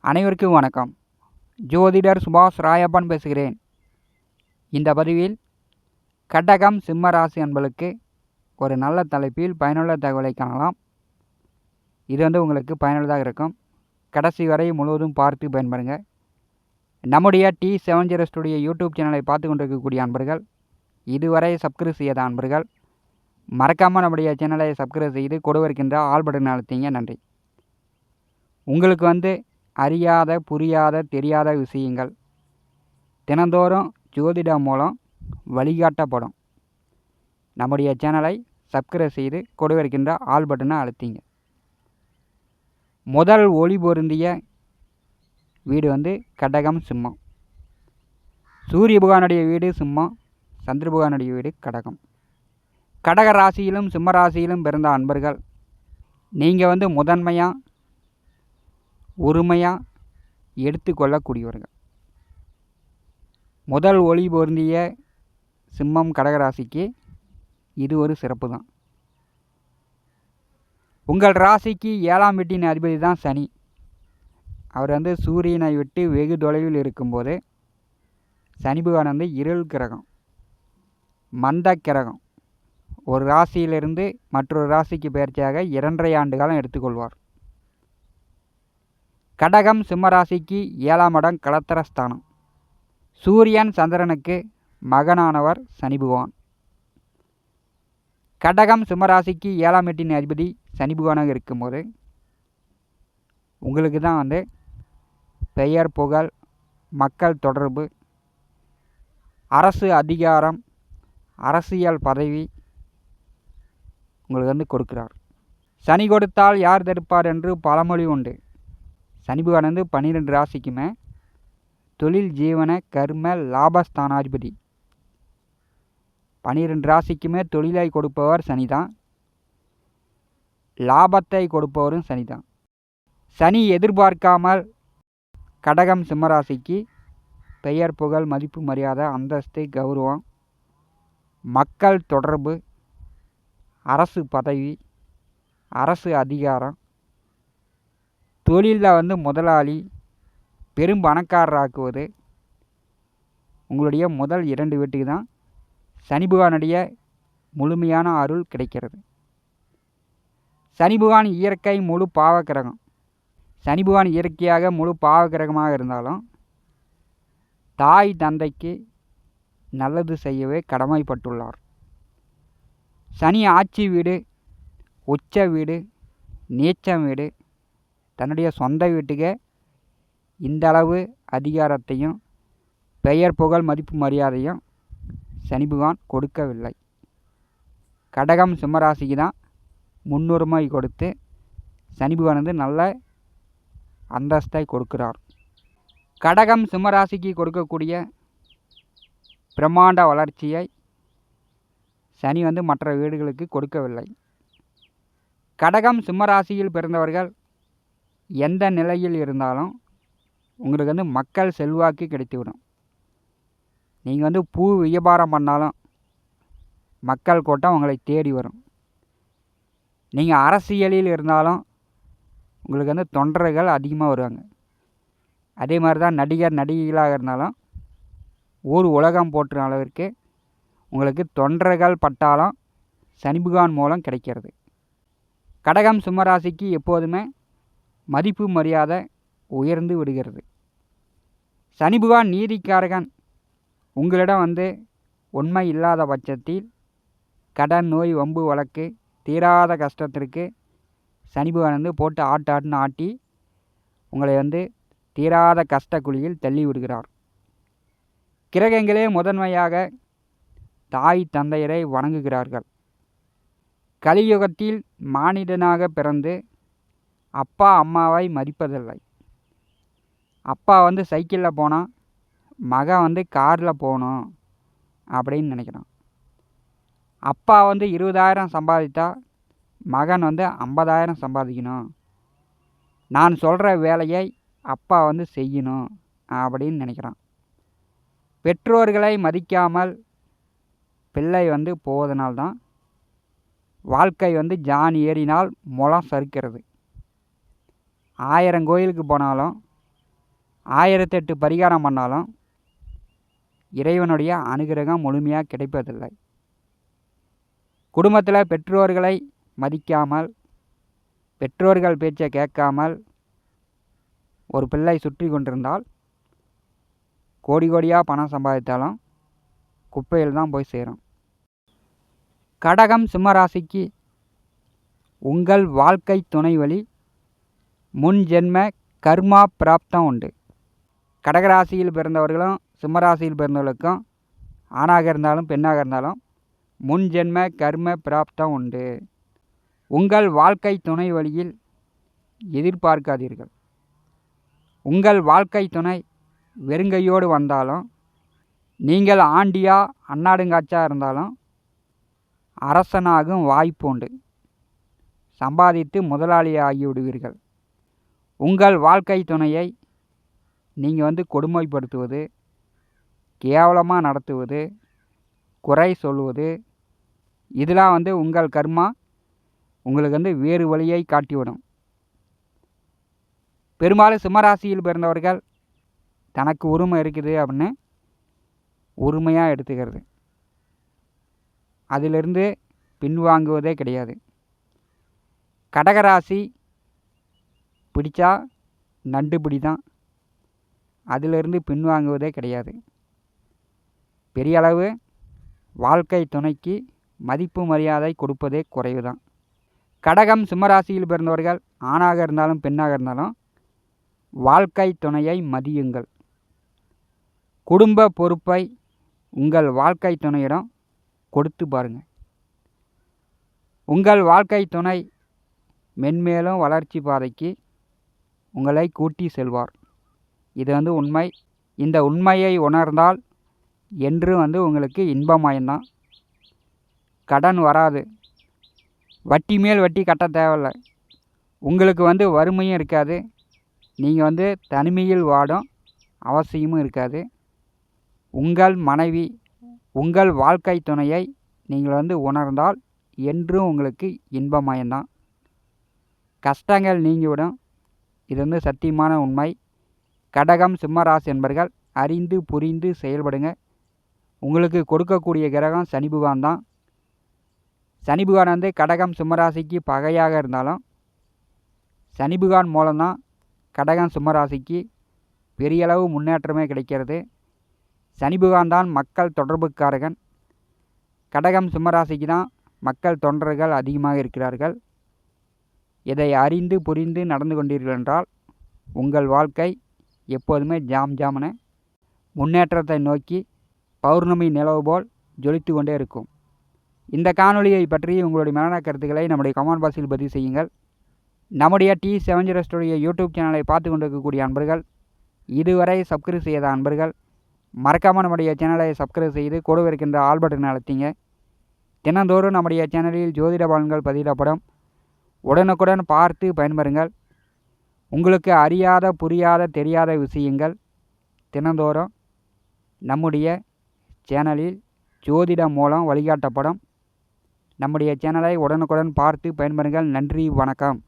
அனைவருக்கும் வணக்கம். ஜோதிடர் சுபாஷ் ராயப்பன் பேசுகிறேன். இந்த பதிவில் கட்டகம் சிம்ம ராசி அன்பளுக்கு ஒரு நல்ல தலைப்பில் பயனுள்ள தகவலை காணலாம். இது வந்து உங்களுக்கு பயனுள்ளதாக இருக்கும். கடைசி வரை முழுவதும் பார்த்து பயன்படுங்க. நம்முடைய T seven zero studio YouTube சேனலை பார்த்து கொண்டிருக்கக்கூடிய அன்பர்கள் இதுவரை சப்ஸ்கிரைப் செய்யாத அன்பர்கள் மறக்காமல் நம்முடைய சேனலை சப்ஸ்கிரைப் செய்து கொடுவருக்கின்ற ஆல் பட்டன் அழுத்திங்க நன்றி. உங்களுக்கு வந்து அறியாத புரியாத தெரியாத விஷயங்கள் தினந்தோறும் ஜோதிடம் மூலம் வழிகாட்டப்படும். நம்முடைய சேனலை சப்ஸ்கிரைப் செய்து கொடுவிருக்கின்ற ஆல் பட்டனை அழுத்திங்க. முதல் ஒளி பொருந்திய வீடு வந்து கடகம் சிம்மம். சூரிய பகவானுடைய வீடு சிம்மம் சந்திர பகவானுடைய வீடு கடகம். கடக ராசியிலும் சிம்ம ராசியிலும் பிறந்த அன்பர்கள் நீங்கள் வந்து முதன்மையாக உரிமையாக எடுத்துக்கொள்ளக்கூடியவர்கள் முதல் ஒளி பொருந்திய சிம்மம் கடகராசிக்கு இது ஒரு சிறப்பு தான். உங்கள் ராசிக்கு ஏழாம் வீட்டின் அதிபதி தான் சனி. அவர் வந்து சூரியனை விட்டு வெகு தொலைவில் இருக்கும்போது சனி பகவான் வந்து இருள் கிரகம் மந்த கிரகம் ஒரு ராசியிலிருந்து மற்றொரு ராசிக்கு பயிற்சியாக இரண்டரை ஆண்டு காலம் எடுத்துக்கொள்வார். கடகம் சிம்மராசிக்கு ஏழாம் இடம் கலத்தரஸ்தானம். சூரியன் சந்திரனுக்கு மகனானவர் சனி பகவான். கடகம் சிம்மராசிக்கு ஏழாம் எட்டின் அதிபதி சனி பகவானாக இருக்கும்போது உங்களுக்கு தான் வந்து பெயர் புகழ் மக்கள் தொடர்பு அரசு அதிகாரம் அரசியல் பதவி உங்களுக்கு வந்து கொடுக்கிறார். சனி கொடுத்தால் யார் தடுப்பார் என்று பழமொழி உண்டு. சனி பகவான் வந்து பன்னிரெண்டு ராசிக்குமே தொழில் ஜீவன கர்ம லாபஸ்தானாதிபதி. பன்னிரெண்டு ராசிக்குமே தொழிலை கொடுப்பவர் சனி தான் லாபத்தை கொடுப்பவரும் சனி தான் சனி எதிர்பார்க்காமல் கடகம் சிம்மராசிக்கு பெயர் புகழ் மதிப்பு மரியாதை அந்தஸ்து கௌரவம் மக்கள் தொடர்பு அரசு பதவி அரசு அதிகாரம் தொழிலில் வந்து முதலாளி பெரும் பணக்காரராக்குவது. உங்களுடைய முதல் இரண்டு வீட்டுக்கு தான் சனி பகவானுடைய முழுமையான அருள் கிடைக்கிறது. சனி பகவான் இயற்கை முழு பாவக்கிரகம். சனி பகவான் இயற்கையாக முழு பாவக்கிரகமாக இருந்தாலும் தாய் தந்தைக்கு நல்லது செய்யவே கடமைப்பட்டுள்ளார். சனி ஆட்சி வீடு உச்ச வீடு நீச்சம் வீடு தன்னுடைய சொந்த வீட்டுக்கு இந்த அளவு அதிகாரத்தையும் பெயர் புகழ் மதிப்பு மரியாதையும் சனி பகவான் கொடுக்கவில்லை. கடகம் சிம்மராசிக்கு தான் முன்னுரிமை கொடுத்து சனி பகவான் வந்து நல்ல அந்தஸ்தை கொடுக்கிறார். கடகம் சிம்மராசிக்கு கொடுக்கக்கூடிய பிரம்மாண்ட வளர்ச்சியை சனி வந்து மற்ற வீடுகளுக்கு கொடுக்கவில்லை. கடகம் சிம்மராசியில் பிறந்தவர்கள் எந்த நிலையில் இருந்தாலும் உங்களுக்கு வந்து மக்கள் செல்வாக்கு கிடைத்துவிடும். நீங்கள் வந்து பூ வியாபாரம் பண்ணாலும் மக்கள் கூட்டம் உங்களை தேடி வரும். நீங்கள் அரசியலில் இருந்தாலும் உங்களுக்கு வந்து தொண்டர்கள் அதிகமாக வருவாங்க. அதே மாதிரி தான் நடிகர் நடிகைகளாக இருந்தாலும் ஊர் உலகம் போற்றுற அளவிற்கு உங்களுக்கு தொண்டர்கள் பட்டாலும் சனிபுகான் மூலம் கிடைக்கிறது. கடகம் சிம்மராசிக்கு எப்போதுமே மதிப்பு மரியாதை உயர்ந்து விடுகிறது. சனிபுகான் நீதிக்காரகன். உங்களிடம் வந்து உண்மை இல்லாத பட்சத்தில் கடன் நோய் வம்பு வழக்கு தீராத கஷ்டத்திற்கு சனிபுகான் வந்து போட்டு ஆட்டு ஆட்டுன்னு ஆட்டி உங்களை வந்து தீராத கஷ்ட குழியில் தள்ளி விடுகிறார். கிரகங்களே முதன்மையாக தாய் தந்தையரை வணங்குகிறார்கள். கலியுகத்தில் மானிடனாக பிறந்து அப்பா அம்மாவை மதிப்பதில்லை. அப்பா வந்து சைக்கிளில் போனால் மகன் வந்து காரில் போகணும் அப்படின்னு நினைக்கிறான். அப்பா வந்து இருபதாயிரம் சம்பாதித்தா மகன் வந்து ஐம்பதாயிரம் சம்பாதிக்கணும். நான் சொல்கிற வேலையை அப்பா வந்து செய்யணும் அப்படின்னு நினைக்கிறான். பெற்றோர்களை மதிக்காமல் பிள்ளை வந்து போவதனால்தான் வாழ்க்கை வந்து ஜான் ஏறினால் முளம் சறுக்கிறது ஆயிரம் கோயிலுக்கு போனாலும் ஆயிரத்தெட்டு பரிகாரம் பண்ணாலும் இறைவனுடைய அனுகிரகம் முழுமையாக கிடைப்பதில்லை. குடும்பத்தில் பெற்றோர்களை மதிக்காமல் பெற்றோர்கள் பேச்சை கேட்காமல் ஒரு பிள்ளை சுற்றி கொண்டிருந்தால் கோடி கோடியாக பணம் சம்பாதித்தாலும் குப்பையில் தான் போய் சேரும். கடகம் சிம்மராசிக்கு உங்கள் வாழ்க்கை துணை வழி முன் ஜென்ம கர்மா பிராப்தம் உண்டு. கடகராசியில் பிறந்தவர்களும் சிம்மராசியில் பிறந்தவர்களுக்கும் ஆணாக இருந்தாலும் பெண்ணாக இருந்தாலும் முன் ஜென்ம கர்ம பிராப்தம் உண்டு. உங்கள் வாழ்க்கை துணை வழியில் எதிர்பார்க்காதீர்கள். உங்கள் வாழ்க்கை துணை வெறுங்கையோடு வந்தாலும் நீங்கள் ஆண்டியா அன்னாடுங்காச்சா இருந்தாலும் அரசனாகும் வாய்ப்பு உண்டு சம்பாதித்து முதலாளி ஆகிவிடுவீர்கள் உங்கள் வாழ்க்கை துணையை நீங்கள் வந்து கொடுமைப்படுத்துவது கேவலமாக நடத்துவது குறை சொல்வது இதெல்லாம் வந்து உங்கள் கர்மா உங்களுக்கு வந்து வேறு வழியை காட்டிவிடும். பெரும்பாலும் சிம்மராசியில் பிறந்தவர்கள் தனக்கு உரிமை இருக்குது அப்படின்னு உரிமையாக எடுத்துக்கிறது. அதிலிருந்து பின்வாங்குவதே கிடையாது. கடகராசி பிடித்தா நண்டு பிடி தான் அதிலிருந்து பின்வாங்குவதே கிடையாது. பெரிய அளவு வாழ்க்கை துணைக்கு மதிப்பு மரியாதை கொடுப்பதே குறைவு தான் கடகம் சிம்மராசியில் பிறந்தவர்கள் ஆணாக இருந்தாலும் பெண்ணாக இருந்தாலும் வாழ்க்கை துணையை மதியுங்கள். குடும்ப பொறுப்பை உங்கள் வாழ்க்கை துணையிடம் கொடுத்து பாருங்கள் உங்கள் வாழ்க்கை துணை மென்மேலும் வளர்ச்சி பாதைக்கு உங்களை கூட்டி செல்வார். இது வந்து உண்மை. இந்த உண்மையை உணர்ந்தால் என்று வந்து உங்களுக்கு இன்பமயம்தான் கடன் வராது. வட்டி மேல் வட்டி கட்ட தேவையில்லை. உங்களுக்கு வந்து வறுமையும் இருக்காது. நீங்கள் வந்து தனிமையில் வாடும் அவசியமும் இருக்காது. உங்கள் மனைவி உங்கள் வாழ்க்கை துணையை நீங்கள் வந்து உணர்ந்தால் என்றும் உங்களுக்கு இன்பமயம்தான். கஷ்டங்கள் நீங்கிவிடும். இது வந்து சத்தியமான உண்மை. கடகம் சிம்மராசி என்பர்கள் அறிந்து புரிந்து செயல்படுங்க. உங்களுக்கு கொடுக்கக்கூடிய கிரகம் சனி பகவான் தான். சனி பகவான் வந்து கடகம் சிம்மராசிக்கு பகையாக இருந்தாலும் சனி பகவான் மூலம்தான் கடகம் சிம்மராசிக்கு பெரியளவு முன்னேற்றமே கிடைக்கிறது. சனிபகவான் தான் மக்கள் தொடர்புக்காரகன். கடகம் சிம்மராசிக்கு தான் மக்கள் தொண்டர்கள் அதிகமாக இருக்கிறார்கள். இதை அறிந்து புரிந்து நடந்து கொண்டீர்கள் என்றால் உங்கள் வாழ்க்கை எப்போதுமே ஜாம் ஜாமன முன்னேற்றத்தை நோக்கி பௌர்ணமி நிலவு போல் ஜொலித்து கொண்டே இருக்கும். இந்த காணொலியை பற்றி உங்களுடைய மரண கருத்துக்களை நம்முடைய கமெண்ட் பாக்ஸில் பதிவு செய்யுங்கள். நம்முடைய T seven zero studio YouTube சேனலை பார்த்து கொண்டிருக்கக்கூடிய அன்பர்கள் இதுவரை சப்ஸ்கிரைப் செய்யாத அன்பர்கள் மறக்காமல் நம்முடைய சேனலை சப்ஸ்கிரைப் செய்து கூட இருக்கின்ற ஆல் பட்டன் அழைத்தீங்க. தினந்தோறும் நம்முடைய சேனலில் ஜோதிட பலன்கள் பதிவிடப்படும். உடனுக்குடன் பார்த்து பயன்பெறுங்கள். உங்களுக்கு அறியாத புரியாத தெரியாத விஷயங்கள் தினந்தோறும் நம்முடைய சேனலில் ஜோதிடம் மூலம் வழிகாட்டப்படும். நம்முடைய சேனலை உடனுக்குடன் பார்த்து பயன்பெறுங்கள். நன்றி வணக்கம்.